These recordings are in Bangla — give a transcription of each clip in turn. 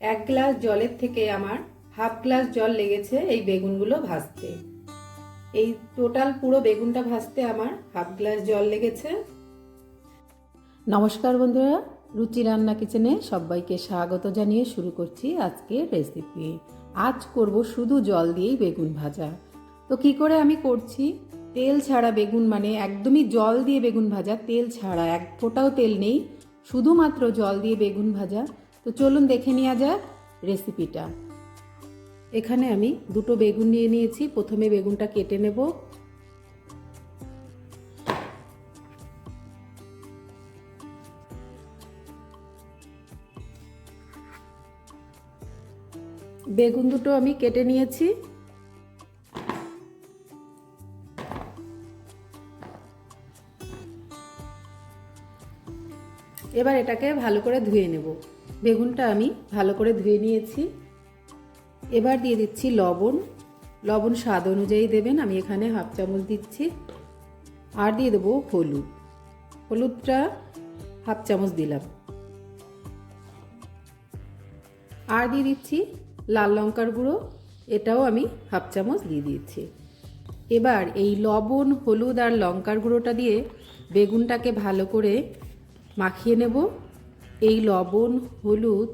এক গ্লাস জলের থেকে আমার হাফ গ্লাস জল লেগেছে এই বেগুনগুলো ভাজতে। এই টোটাল পুরো বেগুনটা ভাজতে আমার হাফ গ্লাস জল লেগেছে। নমস্কার বন্ধুরা, রুচি রান্না কিচেনে সবাইকে স্বাগত জানিয়ে শুরু করছি আজকের রেসিপি আজ করব শুধু জল দিয়েই বেগুন ভাজা। তো কি করে আমি করছি? তেল ছাড়া বেগুন মানে একদমই জল দিয়ে বেগুন ভাজা, তেল ছাড়া এক ফোঁটাও তেল নেই। শুধুমাত্র জল দিয়ে বেগুন ভাজা। তো চলুন দেখে নেওয়া যাক রেসিপিটা এখানে আমি দুটো বেগুন নিয়ে নিয়েছি। প্রথমে বেগুনটা কেটে নেব। বেগুন দুটো আমি কেটে নিয়েছি। এবার এটাকে ভালো করে ধুয়ে নেব। বেগুনটা আমি ভালো করে ধুয়ে নিয়েছি। এবার দিয়ে দিচ্ছি লবণ। লবণ স্বাদ অনুযায়ী দেবেন, আমি এখানে হাফ চামচ দিচ্ছি। আর দিয়ে দেবো হলুদ। হলুদটা হাফ চামচ দিলাম। আর দিয়ে দিচ্ছি লাল লঙ্কার গুঁড়ো, এটাও আমি হাফ চামচ দিয়ে দিয়েছি। এবার এই লবণ, হলুদ আর লঙ্কার গুঁড়োটা দিয়ে বেগুনটাকে ভালো করে মাখিয়ে নেব। এই লবণ, হলুদ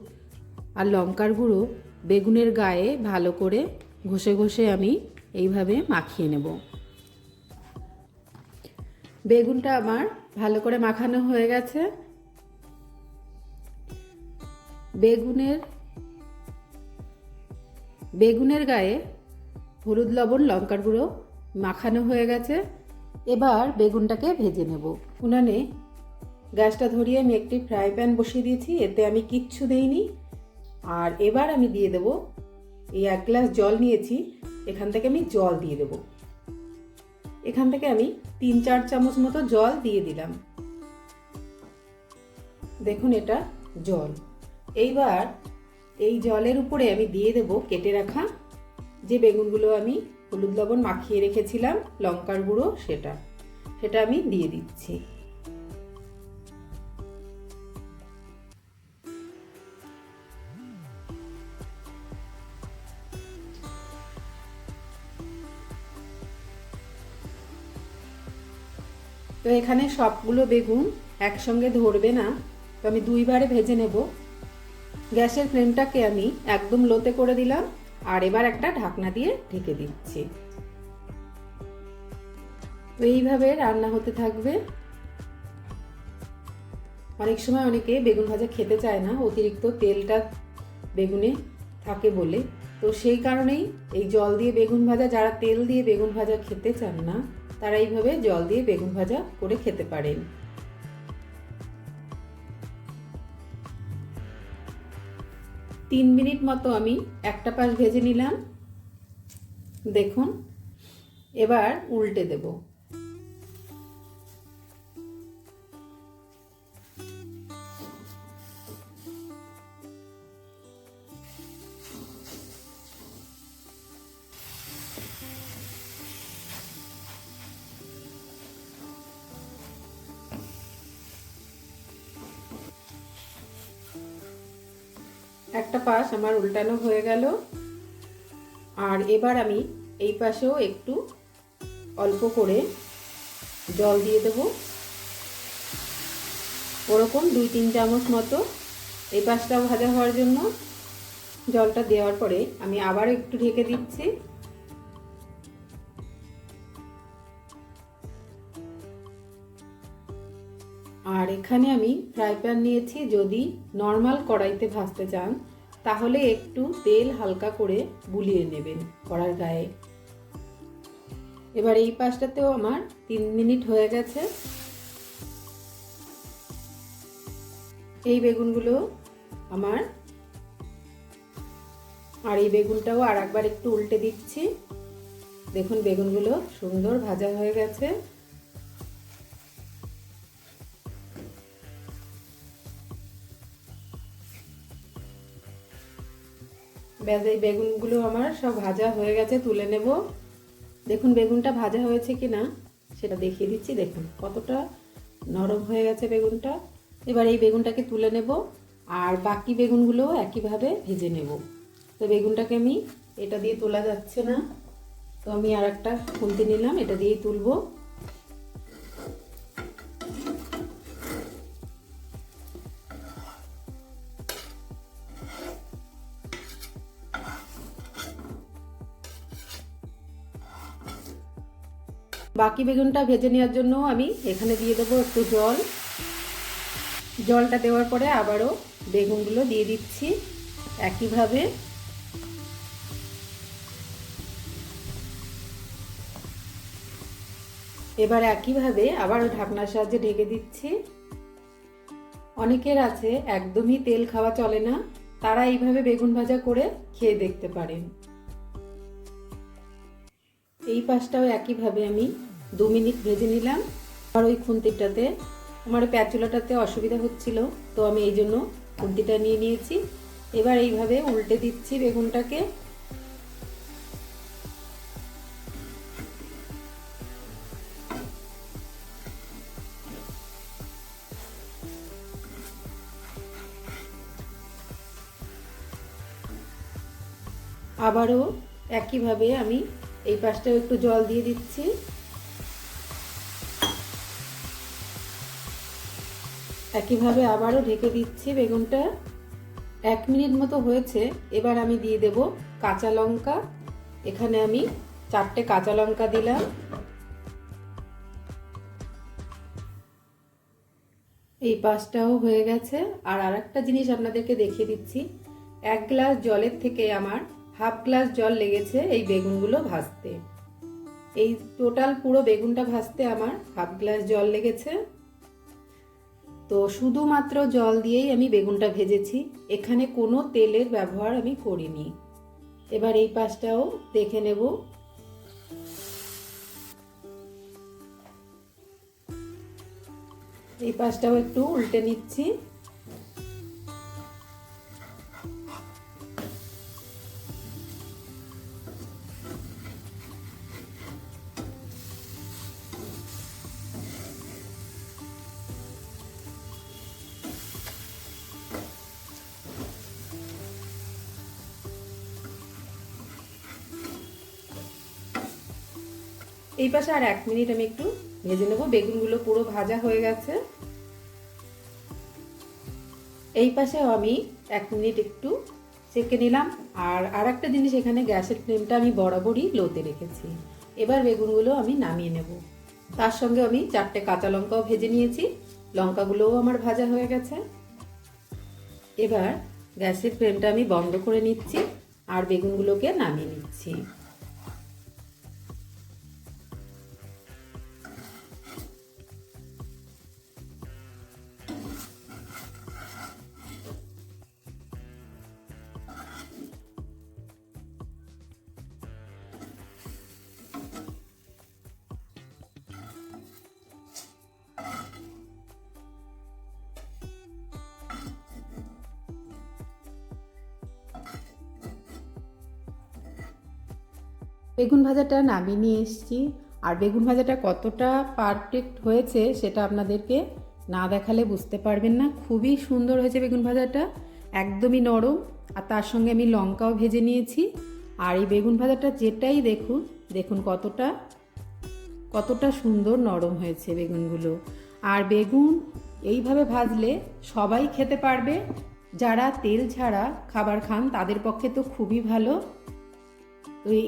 আর লঙ্কার গুঁড়ো বেগুনের গায়ে ভালো করে ঘষে ঘষে আমি এইভাবে মাখিয়ে নেব। বেগুনটা আমার ভালো করে মাখানো হয়ে গেছে। বেগুনের বেগুনের গায়ে হলুদ, লবণ, লঙ্কার গুঁড়ো মাখানো হয়ে গেছে। এবার বেগুনটাকে ভেজে নেব। উনানে গ্যাসটা ধরিয়ে আমি একটি ফ্রাই প্যান বসিয়ে দিয়েছি, এতে আমি কিচ্ছু দেইনি। আর এবার আমি দিয়ে দেব এই এক গ্লাস জল নিয়েছি, এখান থেকে আমি জল দিয়ে দেব। এখান থেকে আমি তিন চার চামচ মতো জল দিয়ে দিলাম। দেখুন এটা জল। এইবার এই জলের উপরে আমি দিয়ে দেব কেটে রাখা যে বেগুনগুলো আমি হলুদ লবণ মাখিয়ে রেখেছিলাম, লঙ্কার গুঁড়ো, সেটা। সেটা আমি দিয়ে দিচ্ছি। তো এখানে সবগুলো বেগুন একসঙ্গে ধরবে না। তো আমি দুইবারে ভেজে নেব। গ্যাসের ফ্লেমটাকে আমি একদম লোতে করে দিলাম আর এবার একটা ঢাকনা দিয়ে ঢেকে দিচ্ছি। তো এইভাবে রান্না হতে থাকবে। অনেক সময় অনেকে বেগুন ভাজা খেতে চায় না, অতিরিক্ত তেলটা বেগুনে থাকে বলে। তো সেই কারণেই এই জল দিয়ে বেগুন ভাজা, যারা তেল দিয়ে বেগুন ভাজা খেতে চান না তারা এইভাবে জল দিয়ে বেগুন ভাজা করে খেতে পারেন। তিন মিনিট মতো আমি একটা পাশ ভেজে নিলাম। দেখুন, এবার উল্টে দেব। একটা পাশ আমার উল্টানো হয়ে গেল। আর এবার আমি এই পাশেও একটু অল্প করে জল দিয়ে দেব। ওরকম দুই তিন চামচ মতো এই পাশটা ভাজা হওয়ার জন্য জলটা দেওয়ার পরে আমি আবার একটু ঢেকে দিচ্ছি। আর এখানে আমি ফ্রাই প্যান নিয়েছি। যদি নর্মাল কড়াইতে ভাজতে চান, তাহলে একটু তেল হালকা করে বুলিয়ে নেবেন কড়ার গায়ে। এবার এই পাশটাতেও আমার তিন মিনিট হয়ে গেছে। এই বেগুনগুলো আমার, আর এই বেগুনটাও আর একবার একটু উল্টে দিচ্ছি। দেখুন বেগুনগুলো সুন্দর ভাজা হয়ে গেছে। এই বেগুনগুলো আমার সব ভাজা হয়ে গেছে, তুলে নেব। দেখুন বেগুনটা ভাজা হয়েছে কি না সেটা দেখিয়ে দিচ্ছি। দেখুন কতটা নরম হয়ে গেছে বেগুনটা। এবার এই বেগুনটাকে তুলে নেব, আর বাকি বেগুনগুলো একইভাবে ভেজে নেব। তো বেগুনটাকে আমি, এটা দিয়ে তোলা যাচ্ছে না। তো আমি আর একটা খুলতে নিলাম, এটা দিয়েই তুলবো। বাকি বেগুনটা ভেজে নেওয়ার জন্য আমি এখানে দিয়ে দেবো একটু জল। জলটা দেওয়ার পরে আবারও বেগুনগুলো দিয়ে দিচ্ছি একইভাবে। এবার একইভাবে আবারও ঢাকনার সাহায্যে ঢেকে দিচ্ছি। অনেকের আছে একদমই তেল খাওয়া চলে না, তারা এইভাবে বেগুন ভাজা করে খেয়ে দেখতে পারেন। এই পাশটাও একইভাবে আমি দু মিনিট ভেজে নিলাম। আর ওই খুন্তিটাতে আমার প্যাচুলাটাতে অসুবিধা হচ্ছিল, তো আমি এই জন্য খুন্তিটা নিয়ে নিয়েছি। এবার এইভাবে উল্টে দিচ্ছি বেগুনটাকে। আবারও একইভাবে আমি এই পাশটাও একটু জল দিয়ে দিচ্ছি। একইভাবে আবারও ঢেকে দিচ্ছি বেগুনটা। এক মিনিট মতো হয়েছে, এবার আমি দিয়ে দেব কাঁচা লঙ্কা। এখানে আমি চারটে কাঁচা লঙ্কা দিলাম। এই পাঁচটাও হয়ে গেছে। আর আরেকটা জিনিস আপনাদেরকে দেখিয়ে দিচ্ছি। এক গ্লাস জলের থেকে আমার হাফ গ্লাস জল লেগেছে এই বেগুনগুলো ভাজতে। এই টোটাল পুরো বেগুনটা ভাজতে আমার হাফ গ্লাস জল লেগেছে। তো শুধুমাত্র জল দিয়েই আমি বেগুনটা ভেজেছি। এখানে কোনো তেলের ব্যবহার আমি করিনি। এবার এই পাশটাও দেখে নেব। এই পাশটাও একটু উল্টে নিচ্ছি। এই পাশে আর এক মিনিট আমি একটু ভেজে নেব। বেগুনগুলো পুরো ভাজা হয়ে গেছে। এই পাশেও আমি এক মিনিট একটু চেকে নিলাম। আর আর একটা জিনিস এখানে গ্যাসের ফ্লেমটা আমি বরাবরই লোতে রেখেছি। এবার বেগুনগুলো আমি নামিয়ে নেব। তার সঙ্গে আমি চারটে কাঁচা লঙ্কাও ভেজে নিয়েছি। লঙ্কাগুলোও আমার ভাজা হয়ে গেছে। এবার গ্যাসের ফ্লেমটা আমি বন্ধ করে নিচ্ছি আর বেগুনগুলোকে নামিয়ে নিচ্ছি। বেগুন ভাজাটা নামিয়ে নিয়ে এসেছি। আর বেগুন ভাজাটা কতটা পারফেক্ট হয়েছে সেটা আপনাদেরকে না দেখালে বুঝতে পারবেন না। খুবই সুন্দর হয়েছে বেগুন ভাজাটা, একদমই নরম। আর তার সঙ্গে আমি লঙ্কাও ভেজে নিয়েছি। আর এই বেগুন ভাজাটা যেটাই দেখুন দেখুন কতটা কতটা সুন্দর নরম হয়েছে বেগুনগুলো। আর বেগুন এইভাবে ভাজলে সবাই খেতে পারবে। যারা তেল ছাড়া খাবার খান, তাদের পক্ষে তো খুবই ভালো। তো এই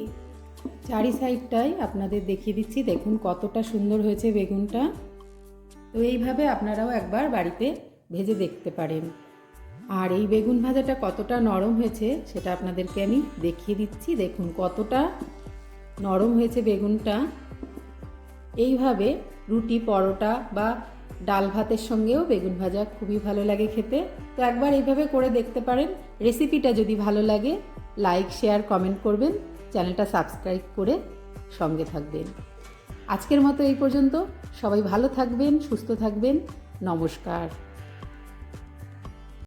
চারি সাইডটাই আপনাদের দেখিয়ে দিচ্ছি। দেখুন কতটা সুন্দর হয়েছে বেগুনটা। তো এইভাবে আপনারাও একবার বাড়িতে ভেজে দেখতে পারেন। আর এই বেগুন ভাজাটা কতটা নরম হয়েছে সেটা আপনাদেরকে আমি দেখিয়ে দিচ্ছি। দেখুন কতটা নরম হয়েছে বেগুনটা। এইভাবে রুটি, পরোটা বা ডাল ভাতের সঙ্গেও বেগুন ভাজা খুবই ভালো লাগে খেতে। তো একবার এইভাবে করে দেখতে পারেন। রেসিপিটা যদি ভালো লাগে, লাইক, শেয়ার, কমেন্ট করবেন। চ্যানেলটা সাবস্ক্রাইব করে সঙ্গে থাকবেন। আজকের মতো এই পর্যন্ত। সবাই ভালো থাকবেন, সুস্থ থাকবেন। নমস্কার।